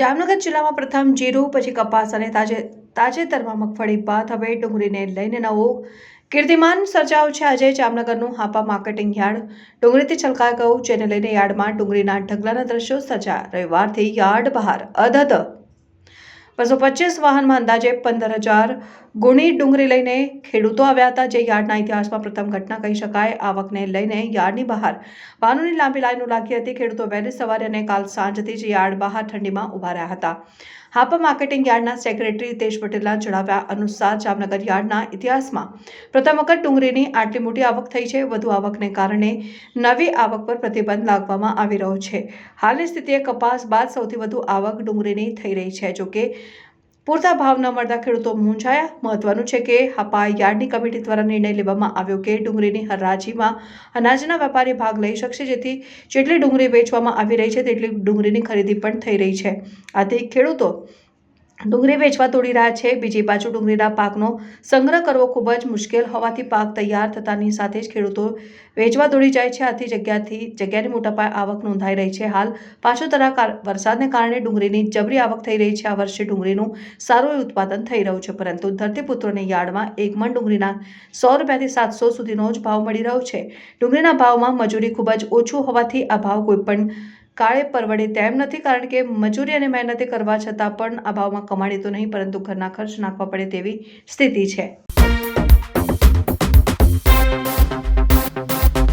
જામનગર જિલ્લામાં પ્રથમ જીરું, પછી કપાસ અને તાજે, તાજેતરમાં મગફળી બાદ હવે ડુંગળીને લઈને નવો કીર્તિમાન સર્જાયો છે. આજે જામનગરનું હાપા માર્કેટિંગ યાર્ડ, ડુંગળીથી છલકાઈ ગયું, જેને લઈને યાર્ડમાં ડુંગળીના ઢગલાના દ્રશ્યો સજા રવિવારથી યાર્ડ બહાર અધધ બસો પચીસ વાહનમાં અંદાજે પંદર હજાર ગુણી ડુંગળી લઈને ખેડૂતો આવ્યા હતા. જે યાર્ડના ઇતિહાસમાં પ્રથમ ઘટના કહી શકાય. આવકને લઈને યાર્ડની બહાર વાહનોની લાંબી લાઈનો લાગી હતી. ખેડૂતો વહેલી સવારે અને કાલ સાંજથી જ યાર્ડ બહાર ઠંડીમાં ઊભા રહ્યા હતા. હાપા માર્કેટિંગ યાર્ડના સેક્રેટરી હિતેશ પટેલના જણાવ્યા અનુસાર જામનગર યાર્ડના ઇતિહાસમાં પ્રથમ વખત ડુંગળીની આટલી મોટી આવક થઈ છે. વધુ આવકને કારણે નવી આવક પર પ્રતિબંધ લાગવામાં આવી રહ્યો છે. હાલની સ્થિતિએ કપાસ બાદ સૌથી વધુ આવક ડુંગળીની થઈ રહી છે. જોકે પૂરતા ભાવ ન મળતા ખેડૂતો મૂંઝાયા. મહત્વનું છે કે હપા યાર્ડની કમિટી દ્વારા નિર્ણય લેવામાં આવ્યો કે ડુંગળીની હરાજીમાં અનાજના વેપારી ભાગ લઈ શકશે, જેથી જેટલી ડુંગળી વેચવામાં આવી રહી છે, તેટલી ડુંગળીની ખરીદી પણ થઈ રહી છે. આથી ખેડૂતો ડુંગળી વેચવા તોડી રહ્યા છે. બીજી બાજુ ડુંગળીના પાકનો સંગ્રહ કરવો ખૂબ જ મુશ્કેલ હોવાથી પાક તૈયાર થતાની સાથે જ ખેડૂતો વેચવા દોડી જાય છે. આથી જગ્યાથી જગ્યાની મોટા પાયે આવક નોંધાઈ રહી છે. હાલ પાછોતરા કાર- વરસાદને કારણે ડુંગળીની જબરી આવક થઈ રહી છે. આ વર્ષે ડુંગળીનું સારું ઉત્પાદન થઈ રહ્યું છે, પરંતુ ધરતીપુત્રોની યાર્ડમાં એક મણ ડુંગળીના સો રૂપિયાથી સાતસો સુધીનો જ ભાવ મળી રહ્યો છે. ડુંગળીના ભાવમાં મજૂરી ખૂબ જ ઓછું હોવાથી આ ભાવ કોઈ પણ કાળે પરવડે તેમ નથી, કારણ કે મજૂરી અને મહેનતે કરવા છતાં પણ આ ભાવમાં કમાણી તો નહીં, પરંતુ ઘરના ખર્ચ નાખવા પડે તેવી સ્થિતિ છે.